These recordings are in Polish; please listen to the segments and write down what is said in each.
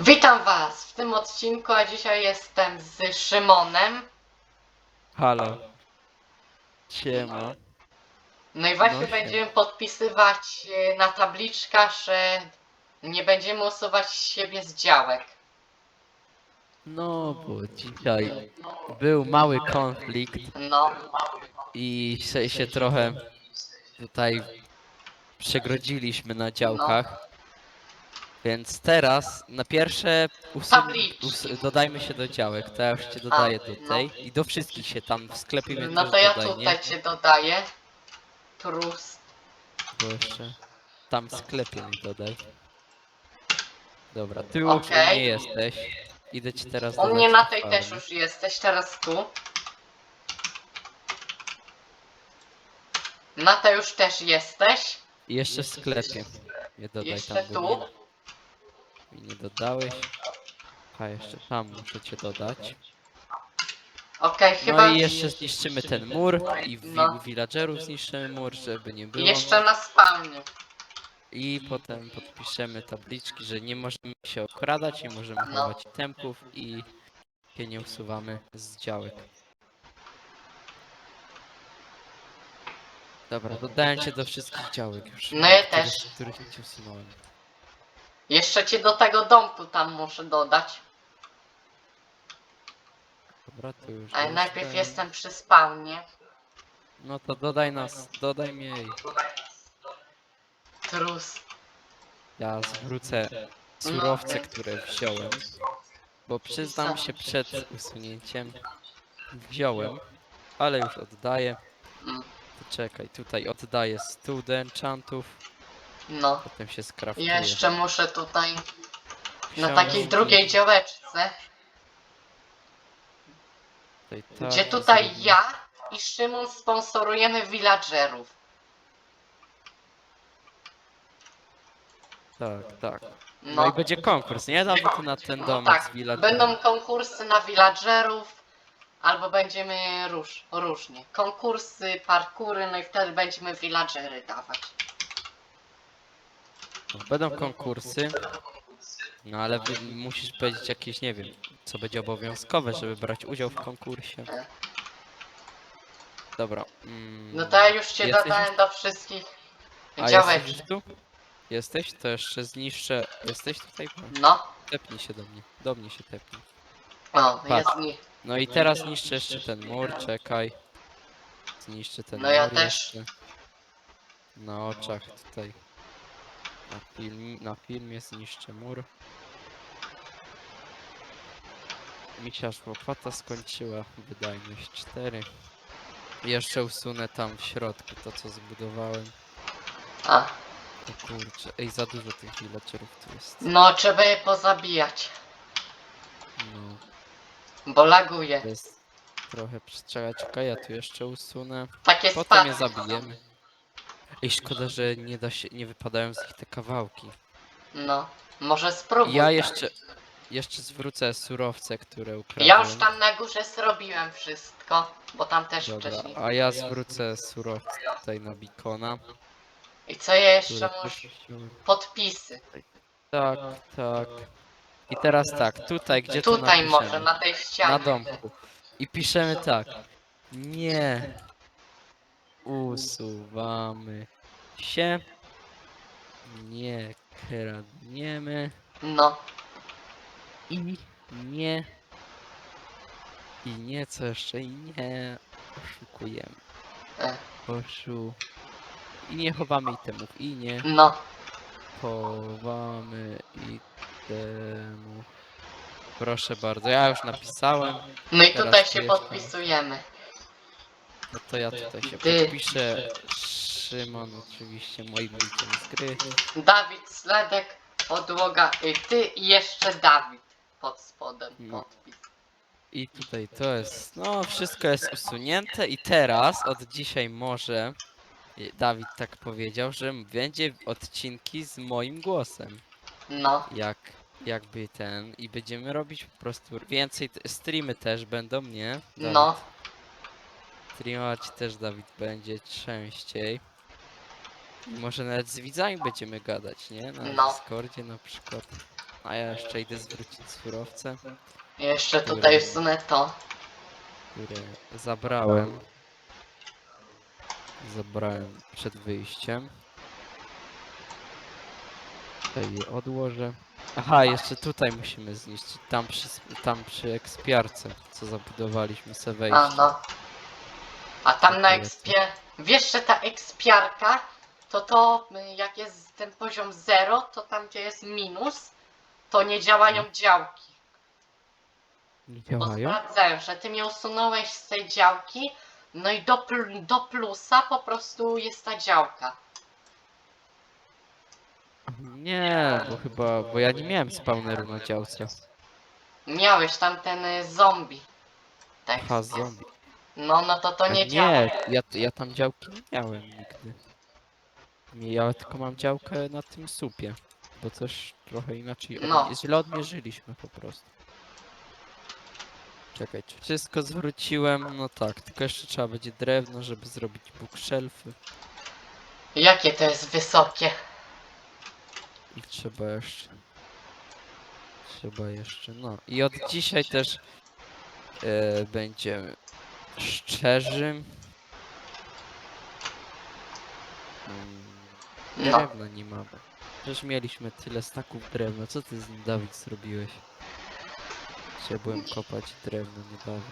Witam Was w tym odcinku, a dzisiaj jestem z Szymonem. Halo. Siema. No i właśnie No się. będziemy podpisywać e, na tabliczkach, że nie będziemy usuwać siebie z działek. No, bo dzisiaj był mały konflikt No, i się, się trochę tutaj przegrodziliśmy na działkach. Więc teraz na pierwsze usun- Tabliczki. us dodajmy się do działek. To ja już cię dodaję no. tej i do wszystkich się tam w sklepie mnie no też to ja dodaj, tutaj nie? Cię dodaję. Trus. Bo jeszcze tam w sklepie mi dodaj. Dobra, ty już Okej. mnie jesteś. Idę ci teraz U dodać mnie na tej też już jesteś, teraz tu. Na tej już też jesteś. I jeszcze w sklepie. Nie dodaj Jeszcze tam, tu. Mi nie dodałeś. A jeszcze tam muszę cię dodać. Okej, No chyba i jeszcze zniszczymy ten mur i w No. villagerów zniszczymy mur, żeby nie było. jeszcze na spawnie. I potem podpiszemy tabliczki, że nie możemy się okradać, nie możemy No. chować tempów i się nie usuwamy z działek. Dobra, dodaję cię do wszystkich działek już. No ja też. Których nie ci usunąłem. Jeszcze cię do tego domku tam muszę dodać. Dobra, to już. Ale najpierw jestem. jestem przy spawnie. No to dodaj nas, dodaj mnie i Trus. ja zwrócę surowce, które wziąłem. Bo przyznam się przed usunięciem wziąłem, ale już oddaję. Mm, To czekaj, tutaj oddaję stół do enchantów, No. potem się skraftuje. Jeszcze muszę tutaj na takiej drugiej działeczce, tutaj tak, gdzie tutaj ja i Szymon sponsorujemy villagerów. Tak, tak. No, No, i będzie konkurs, nie? Nawet na ten no domek tak, z villagerem. będą konkursy na villagerów, albo będziemy róż, różnie. Konkursy, parkury, no i wtedy będziemy villagery dawać. Będą konkursy. No ale musisz powiedzieć jakieś, nie wiem, co będzie obowiązkowe, żeby brać udział w konkursie. Dobra. Mm, No to ja już cię jesteś dodałem do wszystkich A jesteś działeczek. już tu? Jesteś? To jeszcze zniszczę. Jesteś tutaj? No, Tepnij się do mnie. Do mnie się tepnij. o, Patrz. jest mi. No i teraz niszczę jeszcze ten mur, czekaj. Zniszczę ten No mur ja też. jeszcze. Na oczach tutaj. Na, film, na filmie zniszczę mur. Mi się aż łopata skończyła. Wydajność 4. Jeszcze usunę tam w środku to co zbudowałem. A, O kurczę, ej za dużo tych villagerów tu jest. no trzeba je pozabijać, No, bo laguje. to jest trochę czekaj, czekaj, ja tu jeszcze usunę. Takie Potem je spadki. zabijemy. Ej, szkoda, że nie da się, nie wypadają z nich te kawałki. No, może spróbuj. Ja jeszcze, jeszcze zwrócę surowce, które ukradłem. Ja już tam na górze zrobiłem wszystko, bo tam też Dobra, wcześniej. a ja zwrócę surowce tutaj na Bikona. I co ja jeszcze które. Podpisy. Tak, tak. I teraz tak, tutaj gdzie to Tutaj napiszemy? może, na tej ścianie. Na domku. I piszemy tak. Nie. Usuwamy się. Nie kradniemy. No, I nie. I nie co jeszcze? I nie oszukujemy. e, Oszu. I nie chowamy itemów. I nie no. chowamy itemów. Proszę bardzo, ja już napisałem. Teraz tutaj tu się jeszcze. podpisujemy. No to ja tutaj się Ty. podpiszę. Szymon oczywiście moim nickiem z gry. Dawid Sledek, podłoga i ty i jeszcze Dawid pod spodem. No. Podpis. I tutaj to jest, no wszystko jest usunięte i teraz od dzisiaj może i Dawid tak powiedział, że będzie odcinki z moim głosem. No, Jak jakby ten i będziemy robić po prostu więcej streamy też będą, nie? Dawid? no. Streamować też Dawid będzie częściej. I może nawet z widzami będziemy gadać, nie? Na No. Discordzie na przykład. A ja jeszcze idę zwrócić surowce, Jeszcze tutaj wsunę to. które zabrałem. Zabrałem przed wyjściem. Tutaj je odłożę. Aha, jeszcze tutaj musimy zniszczyć. Tam przy, tam przy ekspiarce, co zabudowaliśmy se wejście. A no. A tam na ekspie... Wiesz, że ta ekspiarka, to to y, jak jest ten poziom 0, to tam gdzie jest minus, to nie działają działki. Nie Bo działają? sprawdzałem, że ty mnie usunąłeś z tej działki, no i do, pl- do plusa po prostu jest ta działka. Nie, bo chyba, bo ja nie miałem spawneru na działce. Miałeś tam ten y, zombie. Tak. Aha, zombie. No, no to to nie, działa. nie, ja, ja tam działki nie miałem nigdy. Nie, ja tylko mam działkę na tym supie. Bo też trochę inaczej. od- No. Źle odmierzyliśmy po prostu. Czekaj, czy wszystko zwróciłem? No tak, tylko jeszcze trzeba będzie drewno, żeby zrobić bookshelfy. Jakie to jest wysokie. I trzeba jeszcze. Trzeba jeszcze, no. I od dzisiaj też e, będziemy szczerzy. Mm, No. Drewna nie mamy. Przecież mieliśmy tyle staków drewna. Co ty z nim, Dawid, zrobiłeś? Czy byłem kopać drewno niedawno.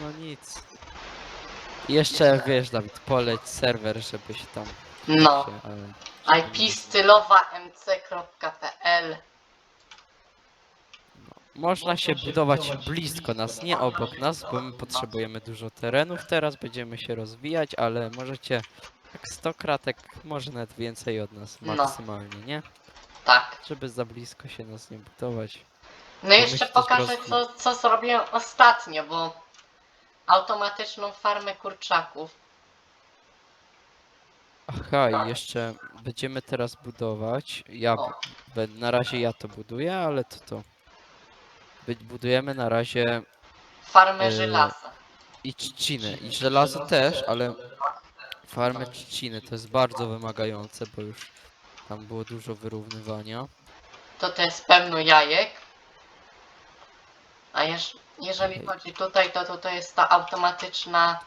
No nic. Jeszcze, wiesz, Dawid, poleć serwer, żebyś tam... No. się, ale... IP stylowa mc.pl Można się budować blisko nas, nie obok nas, bo my potrzebujemy dużo terenów. Teraz będziemy się rozwijać, ale możecie tak 100 kratek, może nawet więcej od nas No. maksymalnie, nie? Tak. Żeby za blisko się nas nie budować. No jeszcze pokażę co, co zrobiłem ostatnio, bo automatyczną farmę kurczaków. Aha, i jeszcze będziemy teraz budować. Ja, na razie ja to buduję, ale to to. By- Budujemy na razie Farmę Yy, żelaza. i trzciny, i żelazo też, ale farmę trzciny to jest bardzo wymagające, bo już tam było dużo wyrównywania. To to jest pełno jajek. A jeż, jeżeli Okej. chodzi tutaj, to, to to jest ta automatyczna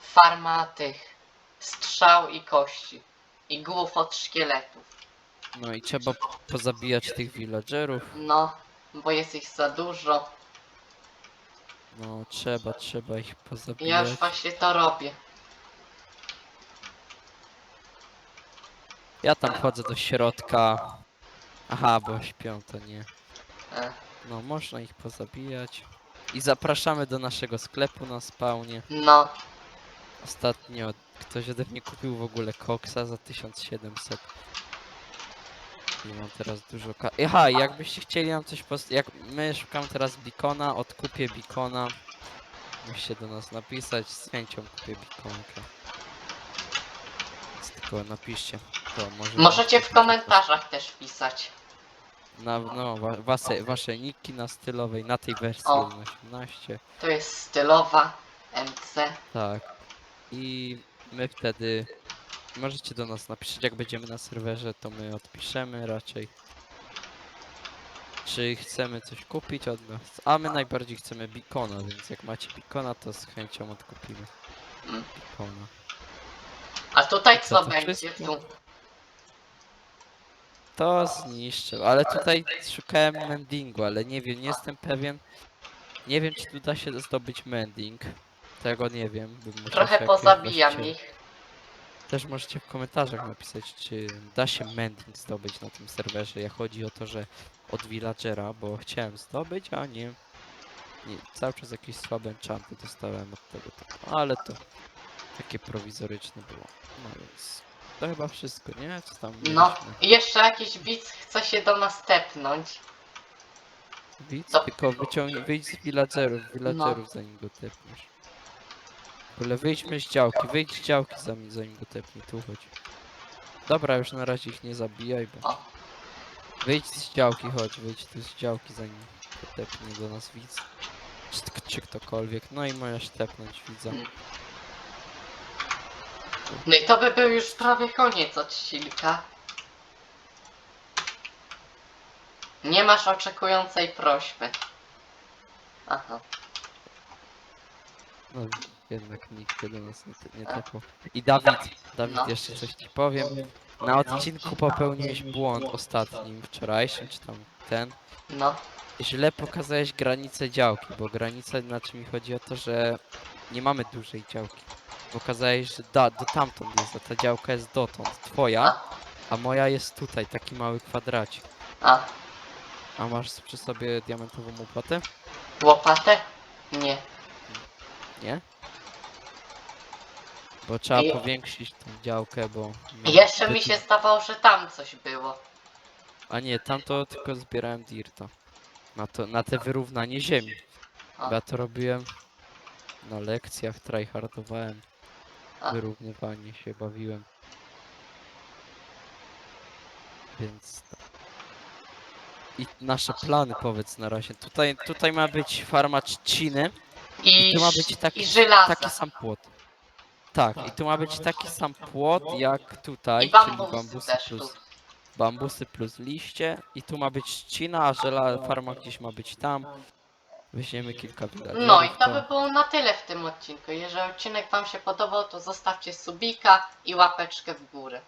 farma tych strzał i kości. I głów od szkieletów. No i trzeba pozabijać tych villagerów. No, bo jest ich za dużo. No trzeba, trzeba ich Ja już pozabijać. właśnie to robię. Ja tam wchodzę do środka. Aha, bo śpią, to nie. E, No, można ich pozabijać. I zapraszamy do naszego sklepu na spawnie. No, Ostatnio ktoś ode mnie kupił w ogóle koksa za 1700. I mam teraz dużo ka... Aha, jakbyście chcieli nam coś post... Jak my szukamy teraz bikona, odkupię bikona. Musicie do nas napisać, z chęcią kupię bikonkę. Więc tylko napiszcie. To może możecie w komentarzach też pisać. Na, no, wa wasze, wasze niki na stylowej, na tej wersji O. 1.18. To jest stylowa MC. Tak. I my wtedy możecie do nas napisać, jak będziemy na serwerze, to my odpiszemy raczej. Czy chcemy coś kupić od nas? A my najbardziej chcemy bikona, więc jak macie bikona, to z chęcią odkupimy Mm. bikona. A tutaj Co, co to będzie? wszystko? Tu. To zniszczę, ale tutaj szukałem mendingu, ale nie wiem, nie jestem pewien. Nie wiem, czy tu da się zdobyć mending. Tego nie wiem. Trochę pozabijam ich. Też możecie w komentarzach napisać, czy da się mending zdobyć na tym serwerze. Jak chodzi o to, że od villagera, bo chciałem zdobyć, a nie. nie cały czas jakieś słabe enchanty dostałem od tego typu. Ale to takie prowizoryczne było. No więc to chyba wszystko, nie? Co tam No, mieliśmy? jeszcze jakiś widz chce się do nas tepnąć. Widz, To- tylko wyciągnij, wyjdź z villagerów, villagerów zanim go tepniesz. Ogóle wyjdźmy z działki, wyjdź z działki zanim, zanim go tepnij, tu chodź. Dobra, już na razie ich nie zabijaj, bo... Wyjdź z działki, chodź, wyjdź tu z działki zanim go tepnie do nas widz. Czy, czy ktokolwiek, no i możesz tepnąć widza. Mm. No i to by był już prawie koniec odcinka. Nie masz oczekującej prośby. Aha. No jednak nikt do nas nie, nie tepał. I Dawid, Dawid No. jeszcze coś ci powiem. Na odcinku popełniłeś błąd ostatnim, wczorajszym, czy tam ten. No. Źle pokazałeś granicę działki, bo granica, znaczy mi chodzi o to, że nie mamy dużej działki. Pokazałeś, że da, do tamtąd jest, a ta działka jest dotąd, twoja, A, a moja jest tutaj, taki mały kwadracik. a. A masz przy sobie diamentową łopatę? Łopatę? Nie. Nie? Bo trzeba powiększyć tą działkę, bo... Jeszcze mi się zdawało, że tam coś było. A nie, tam to tylko zbierałem dirta. Na, to, na te wyrównanie ziemi. Bo Ja to robiłem na lekcjach, tryhardowałem. A. Wyrównywanie się bawiłem. Więc... tak. I nasze plany powiedz na razie. Tutaj, tutaj ma być farma trzciny I, I tu ma ż- być taki, i żelaza. taki sam płot. Tak, i tu ma być taki sam płot jak tutaj, I czyli bambusy bambusy też plus tu. bambusy plus liście i tu ma być trzcina, a żela farma gdzieś ma być tam. Weźmiemy kilka villagerów. No i to by było na tyle w tym odcinku. Jeżeli odcinek Wam się podobał, to zostawcie subika i łapeczkę w górę.